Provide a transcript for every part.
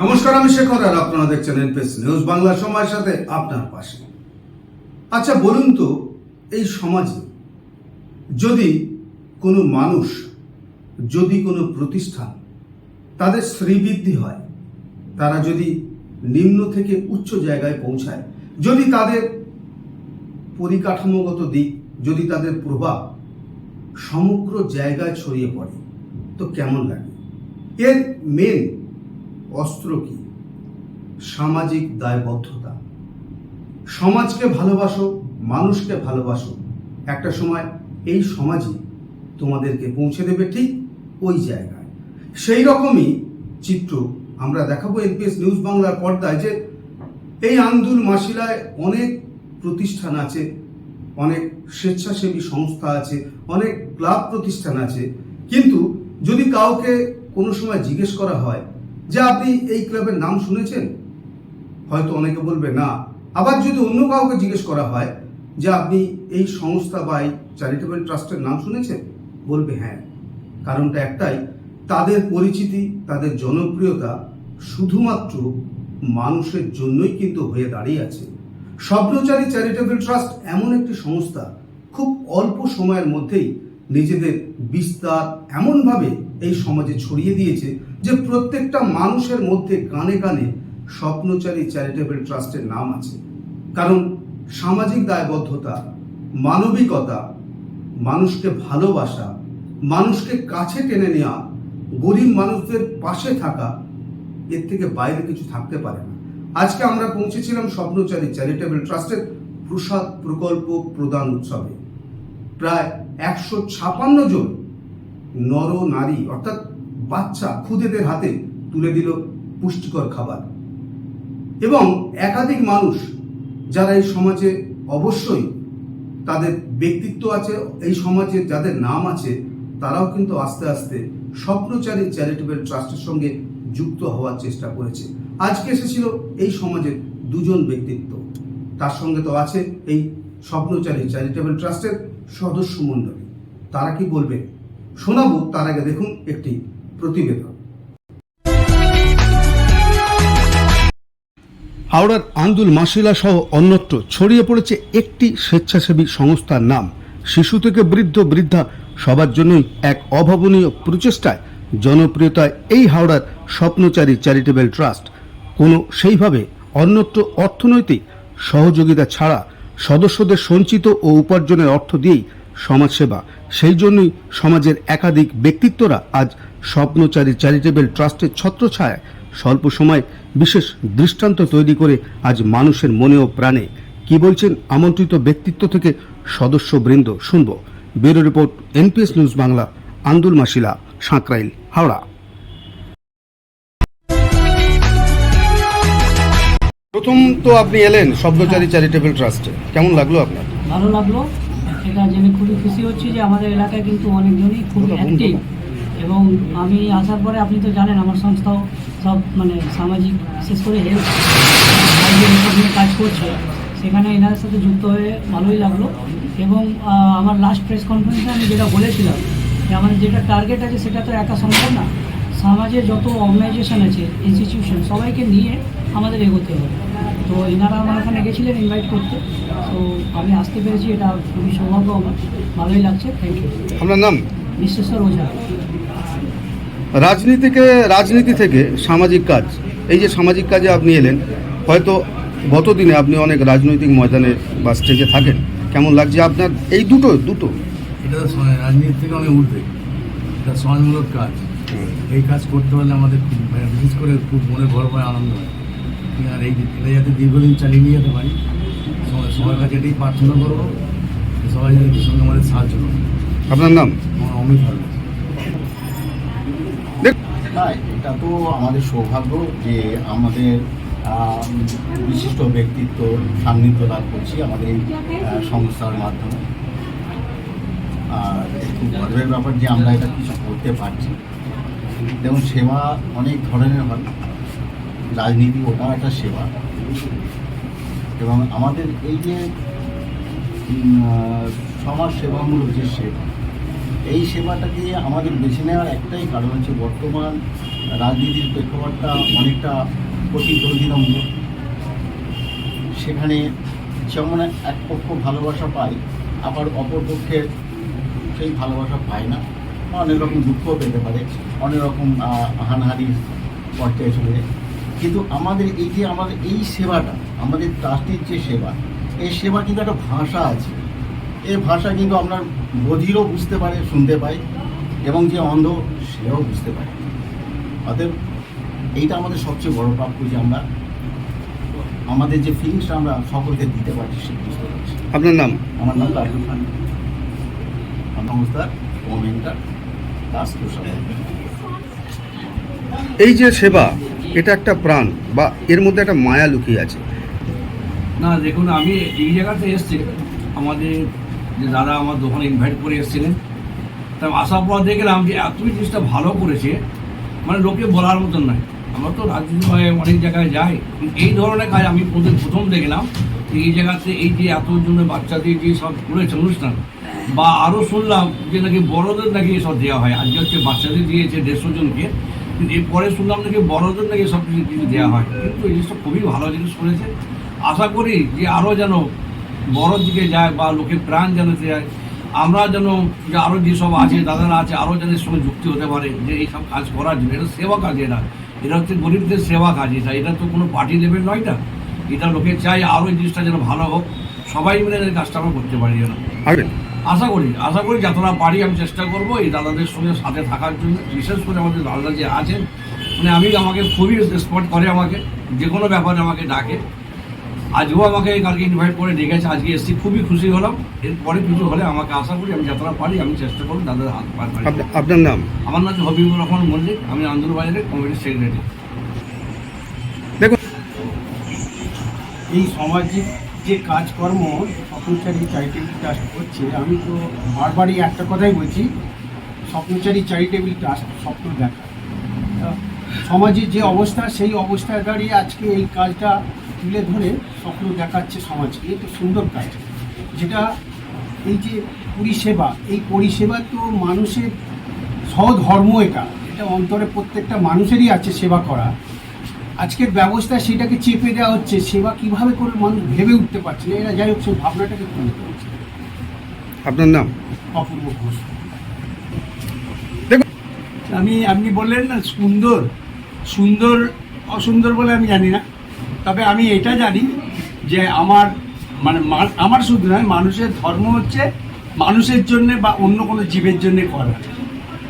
নমস্কার, আমি শেখর আর আপনারা দেখছেন এনপিএস নিউজ বাংলা সময়ের সাথে আপনার পাশে। আচ্ছা বলুন তো, এই সমাজে যদি কোনো মানুষ, যদি কোনো প্রতিষ্ঠান তাদের শ্রীবৃদ্ধি হয়, তারা যদি নিম্ন থেকে উচ্চ জায়গায় পৌঁছায়, যদি তাদের পরিকাঠামোগত দিক, যদি তাদের প্রভাব সমগ্র জায়গায় ছড়িয়ে পড়ে, তো কেমন লাগে? এর মেন অস্ত্র কি? সামাজিক দায়বদ্ধতা। সমাজকে ভালোবাসো, মানুষকে ভালোবাসো। একটা সময় এই সমাজই তোমাদেরকে পৌঁছে দেবে ঠিক ওই জায়গায়। সেই রকমই চিত্র আমরা দেখাবো এনপিএস নিউজ বাংলার পর্দায় যে এই আন্দুল মাসিলায় অনেক প্রতিষ্ঠান আছে, অনেক স্বেচ্ছাসেবী সংস্থা আছে, অনেক ক্লাব প্রতিষ্ঠান আছে। কিন্তু যদি কাউকে কোনো সময় জিজ্ঞেস করা হয় যে আপনি এই ক্লাবের নাম শুনেছেন? হয়তো অনেকে বলবে না। আবার যদি অন্য কাউকে জিজ্ঞেস করা হয় যে আপনি এই সংস্থা বা এই চ্যারিটেবল ট্রাস্টের নাম শুনেছেন? বলবে হ্যাঁ। কারণটা একটাই, তাদের পরিচিতি, তাদের জনপ্রিয়তা শুধুমাত্র মানুষের জন্যই কিন্তু হয়ে দাঁড়িয়ে আছে। স্বপ্নচারী চ্যারিটেবল ট্রাস্ট এমন একটি সংস্থা খুব অল্প সময়ের মধ্যেই নিজেদের বিস্তার এমনভাবে এই সমাজে ছড়িয়ে দিয়েছে যে প্রত্যেকটা মানুষের মধ্যে কানে কানে স্বপ্নচারী চ্যারিটেবল ট্রাস্টের নাম আছে। কারণ সামাজিক দায়বদ্ধতা, মানবিকতা, মানুষকে ভালোবাসা, মানুষকে কাছে টেনে নেওয়া গরিব মানুষদের পাশে থাকা, এর থেকে বাইরে কিছু থাকতে পারে না। আজকে আমরা পৌঁছেছিলাম স্বপ্নচারী চ্যারিটেবল ট্রাস্টের প্রসাদ প্রকল্প প্রদান উৎসবে। প্রায় একশো ছাপান্ন জন নর নারী, অর্থাৎ বাচ্চা খুদেদের হাতে তুলে দিল পুষ্টিকর খাবার। এবং একাধিক মানুষ যারা এই সমাজে অবশ্যই তাদের ব্যক্তিত্ব আছে, এই সমাজে যাদের নাম আছে, তারাও কিন্তু আস্তে আস্তে স্বপ্নচারী চ্যারিটেবল ট্রাস্টের সঙ্গে যুক্ত হওয়ার চেষ্টা করেছে। আজকে এসেছিল এই সমাজের দুজন ব্যক্তিত্ব। তার সঙ্গে তো আছে এই স্বপ্নচারী চ্যারিটেবল ট্রাস্টের সদস্য মণ্ডলী তারা কি বলবে? শোনাবো তার আগে দেখুন একটি প্রতিবেদন। হাওড়ার আন্দুল মাসিলা সহ অন্যত্র ছড়িয়ে পড়েছে একটি স্বেচ্ছাসেবী সংস্থার নাম। শিশু থেকে বৃদ্ধ বৃদ্ধা সবার জন্যই এক অভাবনীয় প্রচেষ্টায় জনপ্রিয়তায় এই হাওড়ার স্বপ্নচারী চ্যারিটেবল ট্রাস্ট। কোনো সেইভাবে অন্যত্র অর্থনৈতিক সহযোগিতা ছাড়া সদস্যদের সঞ্চিত ও উপার্জনের অর্থ দিয়েই সমাজসেবা। সেই জন্যই সমাজের একাধিক ব্যক্তিত্বরা আজ স্বপ্নচারী চ্যারিটেবল ট্রাস্টের ছত্রছায়ায় স্বল্প সময় বিশেষ দৃষ্টান্ত তৈরি করে আজ মানুষের মনে ও প্রাণে। কি বলছেন আমন্ত্রিত ব্যক্তিত্ব থেকে সদস্যবৃন্দ শুনব। Bureau report, NPS news Bangla, Andul Masila Sankrail, Howrah. প্রথম তো আপনি এলেন শব্দচারী চ্যারিটেবল ট্রাস্টে। কেমন লাগল আপনার? ভালো লাগল। এটা জেনে খুবই খুশি হচ্ছি যে আমাদের এলাকায় কিন্তু অনেকজনই খুব অ্যাক্টিভ এবং আমি আসার পরে আপনি তো জানেন আমার সংস্থাও সব মানে সামাজিক বিশেষ করে হেলথ কাজ করছে। সেখানে এনাদের সাথে যুক্ত হয়ে ভালোই লাগল এবং আমার লাস্ট প্রেস কনফারেন্সে আমি যেটা বলেছিলাম যে আমাদের যেটা টার্গেট আছে সেটা তো একা সম্ভব না। সমাজে যত অর্গানাইজেশন আছে ইনস্টিটিউশন সবাইকে নিয়ে আমাদের এগোতে হবে। তো এনারা আমার ওখানে গেছিলেন ইনভাইট করতে। তো আমি আসতে পেরেছি এটা খুবই সৌভাগ্য আমার। ভালোই লাগছে থ্যাংক ইউ আপনার নাম? বিশ্বেশ্বর ওঝা। রাজনীতিকে রাজনীতি থেকে সামাজিক কাজ। এই যে সামাজিক কাজে আপনি এলেন হয়তো গত দিনে আপনি অনেক রাজনৈতিক ময়দানে বা স্টেজে থাকেন। কেমন লাগছে আপনার? এই দুটো দুটো। এটা রাজনীতি থেকে অনেক উঠবে। এটা সমাজমূলক কাজ। এই কাজ করতে পারলে আমাদের খুব মানে বিশেষ করে খুব মনে গর্ব হয় আনন্দ হয়। আর এই এটা যাতে দীর্ঘদিন চালিয়ে নিয়ে যেতে পারি? সবার কাছে এটাই প্রার্থনা করব সবাই যাতে সঙ্গে আমাদের সাহায্য করে আপনার নাম? আমার অমিত হালদার। না এটা তো আমাদের সৌভাগ্য যে আমাদের বিশিষ্ট ব্যক্তিত্ব সান্নিধ্য লাভ করছি আমাদের এই সংস্থার মাধ্যমে। আর খুব গর্বের ব্যাপার যে আমরা এটা কিছু করতে পারছি। যেমন সেবা অনেক ধরনের হয়। রাজনীতি ওটাও একটা সেবা। এবং আমাদের এই যে সমাজ সেবামূলক যে সেবা, এই সেবাটাকে আমাদের বেছে নেওয়ার একটাই কারণ হচ্ছে বর্তমান রাজনীতির প্রেক্ষাপটটা অনেকটা প্রতিদ্বন্দ্বিতামূলক। সেখানে যেমন এক পক্ষ ভালোবাসা পায়, আবার অপর পক্ষের সেই ভালোবাসা পায় না। অনেক রকম দুঃখ পেতে পারে, অনেক রকম হানাহানির পর্যায়ে চলে। যায় কিন্তু আমাদের এই যে আমাদের এই সেবাটা আমাদের ট্রাস্টের যে সেবা এই সেবা কিন্তু একটা ভাষা আছে। এই ভাষা কিন্তু আপনার বধিরও বুঝতে পারে শুনতে পায় এবং যে অন্ধ সেও বুঝতে পারে। অতএব এইটা আমাদের সবচেয়ে বড় প্রাপ্য যে আমরা আমাদের যে ফিলিংসটা আমরা সকলকে দিতে পারছি সে বুঝতে পারছি। আপনার নাম? আমার নাম লালু খান। সংস্থার ও মেন্টার দাস এই যে সেবা এটা একটা প্রাণ বা এর মধ্যে একটা মায়া লুকিয়ে আছে। না, দেখুন, আমি এই জায়গাতে এসেছি। আমাদের যে দাদা আমার দোকানে ইনভাইট করে এসেছিলেন। তা আসার পর দেখলাম যে এতই জিনিসটা ভালো করেছে মানে লোকে বলার মতন নয়। আমরা তো রাজনীতি অনেক জায়গায় যাই। এই ধরনের কাজ আমি প্রথম প্রথম দেখলাম এই জায়গাতে এই যে এত জন্য বাচ্চাদের যে সব করেছে অনুষ্ঠান, বা আরও শুনলাম যে নাকি বড়দের নাকি এসব দেওয়া হয়। আজকে হচ্ছে বাচ্চাদের দিয়েছে দেড়শো জনকে। এরপরে শুনলাম নাকি বড়দের নাকি সব কিছু কিছু দেওয়া হয়। কিন্তু এই জিনিসটা খুবই ভালো জিনিস করেছে। আশা করি যে আরও যেন বড় দিকে যায় বা লোকের প্রাণ যেন যায়, আমরা যেন যে আরও যেসব আছে, দাদারা আছে আরও যেন এর সঙ্গে যুক্তি হতে পারে যে এইসব কাজ করার জন্য, এটা সেবা কাজ এটা এটা হচ্ছে গরিবদের সেবা কাজ এটা। এটা তো কোনো পার্টি লেভেল নয় এটা এটা লোকে চাই আরও এই জিনিসটা যেন ভালো হোক। সবাই মিলে কাজটা আমরা করতে পারি যেন। আশা করি আশা করি যতটা পারি আমি চেষ্টা করব এই দাদাদের সঙ্গে সাথে থাকার জন্য বিশেষ করে আমাদের দাদা যে আছেন মানে আমি আমাকে খুবই স্পট করে আমাকে যে কোনো ব্যাপারে আমাকে ডাকে। আজও আমাকে কালকে ইনভাইট করে ডেকেছে আজকে এসেছি খুবই খুশি হলাম। এরপরে কিছু হলে আমাকে আশা করি আমি যতটা পারি আমি চেষ্টা করব দাদার হাত পার আপনার নাম? আমার নাম হবিবুর রহমান মল্লিক আমি আন্দোলন বাজারের কমিটির সেক্রেটারি দেখুন। এই সামাজিক যে কাজকর্ম স্বপ্নচারী চ্যারিটেবল ট্রাস্ট করছে, আমি তো বারবারই একটা কথাই বলছি স্বপ্নচারী চ্যারিটেবল ট্রাস্ট স্বপ্ন দেখা। সমাজের যে অবস্থা, সেই অবস্থায় দাঁড়িয়ে আজকে এই কাজটা তুলে ধরে স্বপ্ন দেখাচ্ছে সমাজকে তো সুন্দর কাজ। যেটা এই যে পরিষেবা, এই পরিষেবা তো মানুষের সধর্ম এটা। এটা অন্তরে প্রত্যেকটা মানুষেরই আছে সেবা করা। আজকের ব্যবস্থা সেটাকে চেপে দেওয়া হচ্ছে সেবা কীভাবে করে মানুষ ভেবে উঠতে পারছে না। এরা যাই হোক সেই ভাবনাটাকে তুলে ধরেছে আপনার নাম? অপূর্ব ঘোষ। দেখুন আমি আপনি বললেন না সুন্দর সুন্দর অসুন্দর বলে আমি জানি না। তবে আমি এটা জানি যে আমার মানে আমার শুধু নয় মানুষের ধর্ম হচ্ছে মানুষের জন্যে বা অন্য কোনো জীবের জন্যে করা।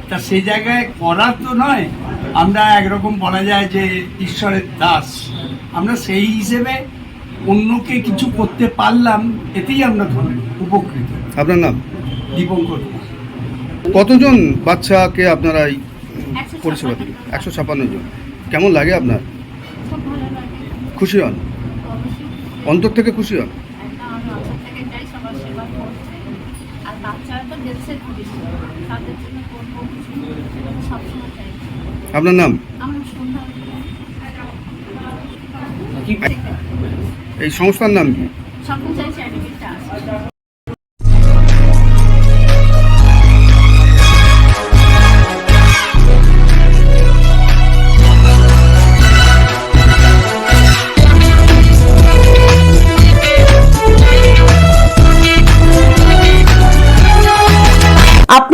তা সেই জায়গায় করা তো নয় আমরা একরকম বলা যায় যে ঈশ্বরের দাস। আমরা সেই হিসেবে অন্যকে কিছু করতে পারলাম এতেই আমরা ধন্য উপকৃত। আপনার নাম? দীপঙ্কর কতজন বাচ্চাকে আপনারা এই পরিষেবা ছাপ্পান্ন। একশো ছাপান্ন জন। কেমন লাগে আপনার? খুব ভালো লাগে খুশি হন? অন্তর থেকে খুশি হন আর বাচ্চারা তো দেশের পুলিশ তাদের করব কিছু সবসময় চাই আপনার নাম? আমার সন্ধ্যা। এই সংস্থার নাম কি?